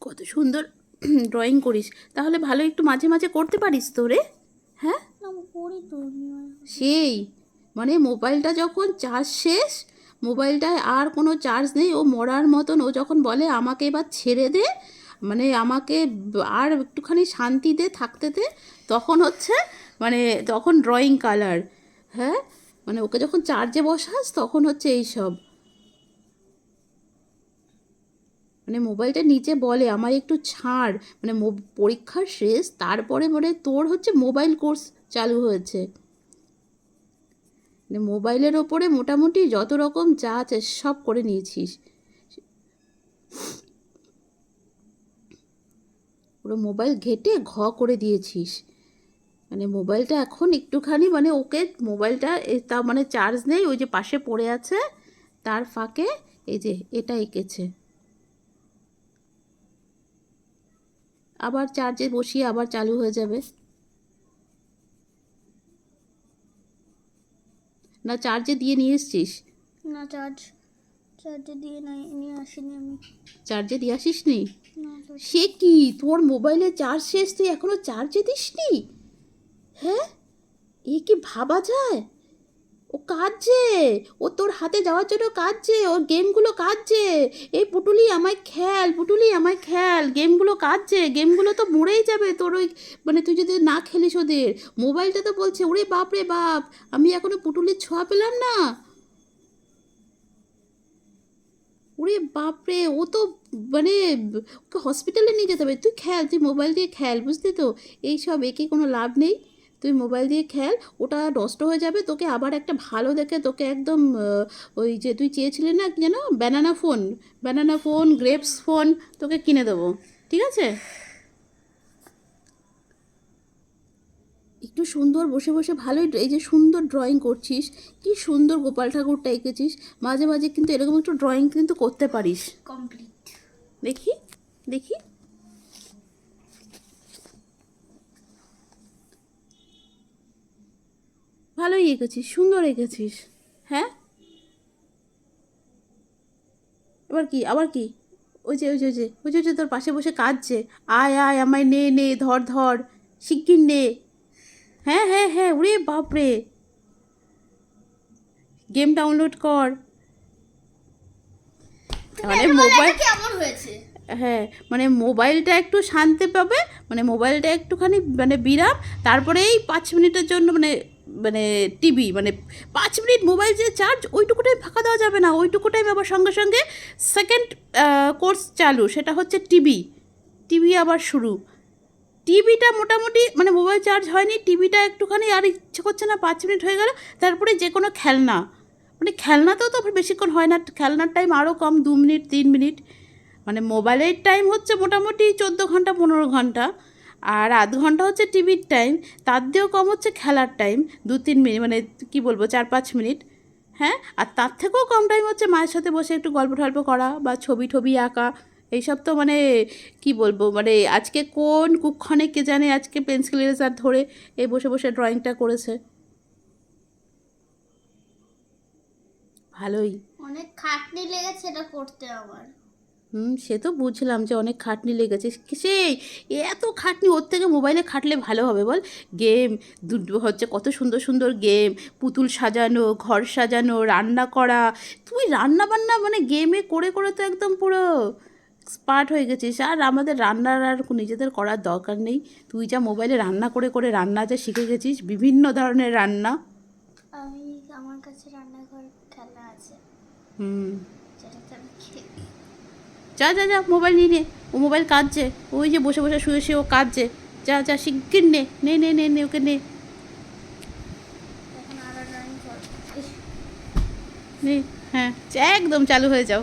কত সুন্দর ড্রয়িং করিস। তাহলে ভালো একটু মাঝে মাঝে করতে পারিস তো রে। হ্যাঁ? করি তো সেই মানে মোবাইলটা যখন চার্জ শেষ মোবাইলটায় আর কোনো চার্জ নেই ও মরার মতন ও যখন বলে আমাকে এবার ছেড়ে দে মানে আমাকে আর একটুখানি শান্তি দে থাকতে দে তখন হচ্ছে মানে তখন ড্রয়িং কালার হ্যাঁ? মানে ওকে যখন চার্জে বসাস তখন হচ্ছে এই সব মানে মোবাইলটা নিচে বলে, আমায় একটু ছাড়। মানে পরীক্ষার শেষ, তারপরে মানে তোর হচ্ছে মোবাইল কোর্স চালু হয়েছে। মানে মোবাইলের ওপরে মোটামুটি যত রকম যা আছে সব করে নিয়েছিস। পুরো মোবাইল ঘেটে ঘ করে দিয়েছিস। মানে মোবাইলটা এখন একটুখানি মানে ওকে মোবাইলটা তা মানে চার্জ নেই, ওই যে পাশে পড়ে আছে, তার ফাঁকে এই যে এটা এঁকেছে। আবার চার্জে বসিয়ে আবার চালু হয়ে যাবে। না চার্জে দিয়ে নিয়ে এসছিস? না চার্জ চার্জে দিয়ে নাই নিয়ে আসিনি আমি। চার্জে দিয়ে আসিস নি না সে কি তোর মোবাইলে চার্জ শেষ তুই এখনও চার্জে দিসনি? হ্যাঁ? এ কি ভাবা যায়? ও কাঁদছে। ও তোর হাতে যাওয়ার জন্য কাঁদছে। ওর গেমগুলো কাঁদছে। এই পুটুলি আমায় খেল, পুটুলি আমায় খেল। গেমগুলো কাঁদছে। গেমগুলো তো মরেই যাবে তোর ওই মানে তুই যদি না খেলিস ওদের। মোবাইলটা তো বলছে, ওরে বাপ রে বাপ, আমি এখনও পুটুলির ছোঁয়া পেলাম না। ওরে বাপরে ও তো মানে ওকে হসপিটালে নিয়ে যেতে হবে। তুই খেল, তুই মোবাইল দিয়ে খেল, বুঝলি তো? এইসব, একে কোনো লাভ নেই। তুই মোবাইল দিয়ে খেল ওটা নষ্ট হয়ে যাবে তোকে আবার একটা ভালো দেখে তোকে একদম ওই যে তুই চেয়েছিলি না যেন banana phone banana phone grapes phone তোকে কিনে দেবো ঠিক আছে? একটু সুন্দর বসে বসে ভালোই এই যে সুন্দর ড্রয়িং করছিস কি সুন্দর গোপাল ঠাকুরটা এঁকেছিস মাঝে মাঝে কিন্তু এরকম একটু ড্রয়িং কিন্তু করতে পারিস। কমপ্লিট দেখি দেখি। ভালোই এঁকেছিস সুন্দর এঁকেছিস। হ্যাঁ? এবার কি আবার কি? ওই যে ওই যে ওই যে ওই যে তোর পাশে বসে কাঁদছে। আয় আয় আমায় নে নে ধর ধর শিগগির নে। হ্যাঁ হ্যাঁ হ্যাঁ ওরে বাপরে। গেম ডাউনলোড কর। মানে মোবাইল কেমন হয়েছে? হ্যাঁ মানে মোবাইলটা একটু শান্তি পাবে মানে মোবাইলটা একটুখানি মানে বিরাম তারপরে এই পাঁচ মিনিটের জন্য মানে মানে টিভি মানে পাঁচ মিনিট মোবাইল যে চার্জ ওইটুকু টাইম ফাঁকা দেওয়া যাবে না। ওইটুকু টাইম আবার সঙ্গে সঙ্গে সেকেন্ড কোর্স চালু, সেটা হচ্ছে টিভি টিভি আবার শুরু। টিভিটা মোটামুটি মানে মোবাইল চার্জ হয়নি টিভিটা একটুখানি আর ইচ্ছে করছে না, পাঁচ মিনিট হয়ে গেল, তারপরে যে কোনো খেলনা। মানে খেলনাতেও তো বেশিক্ষণ হয় না, খেলনার টাইম আরও কম, দু মিনিট, তিন মিনিট। মানে মোবাইলের টাইম হচ্ছে মোটামুটি চোদ্দ ঘণ্টা, পনেরো ঘণ্টা। আর আধ ঘণ্টা হচ্ছে টিভির টাইম তার দিয়েও কম হচ্ছে খেলার টাইম দু তিন মিনিট মানে কি বলব, চার পাঁচ মিনিট হ্যাঁ? আর তার থেকেও কম টাইম হচ্ছে মায়ের সাথে বসে একটু গল্প টল্প করা বা ছবি টবি আঁকা, এইসব তো মানে কি বলব মানে আজকে কোন কুক্ষণে কে জানে আজকে পেন্সিল ইরেজার ধরে এই বসে বসে ড্রয়িংটা করেছে। ভালোই। অনেক খাটনি লেগেছে এটা করতে আমার হুম সে তো বুঝলাম যে অনেক খাটনি লেগেছে। সেই এত খাটনি ওর থেকে মোবাইলে খাটলে ভালো হবে বল। গেম দু- হচ্ছে কত সুন্দর সুন্দর গেম। পুতুল সাজানো ঘর সাজানো রান্না করা। তুই রান্না বান্না মানে গেমে করে করে তো একদম পুরো স্পার্ট হয়ে গেছিস। আর আমাদের রান্নার আর নিজেদের করার দরকার নেই। তুই যা মোবাইলে রান্না করে করে রান্না যা শিখে গেছিস বিভিন্ন ধরনের রান্না। আমি আমার কাছে রান্নাঘর খেলা আছে। হুম। যা যা যা মোবাইল নিয়ে নে। ও মোবাইল কাঁদছে। ওই যে বসে বসে শুয়ে শুয়ে ও কাঁদছে। যা যা শিগগির নে। নে নে নে নে ওকে নে। হ্যাঁ একদম চালু হয়ে যাও।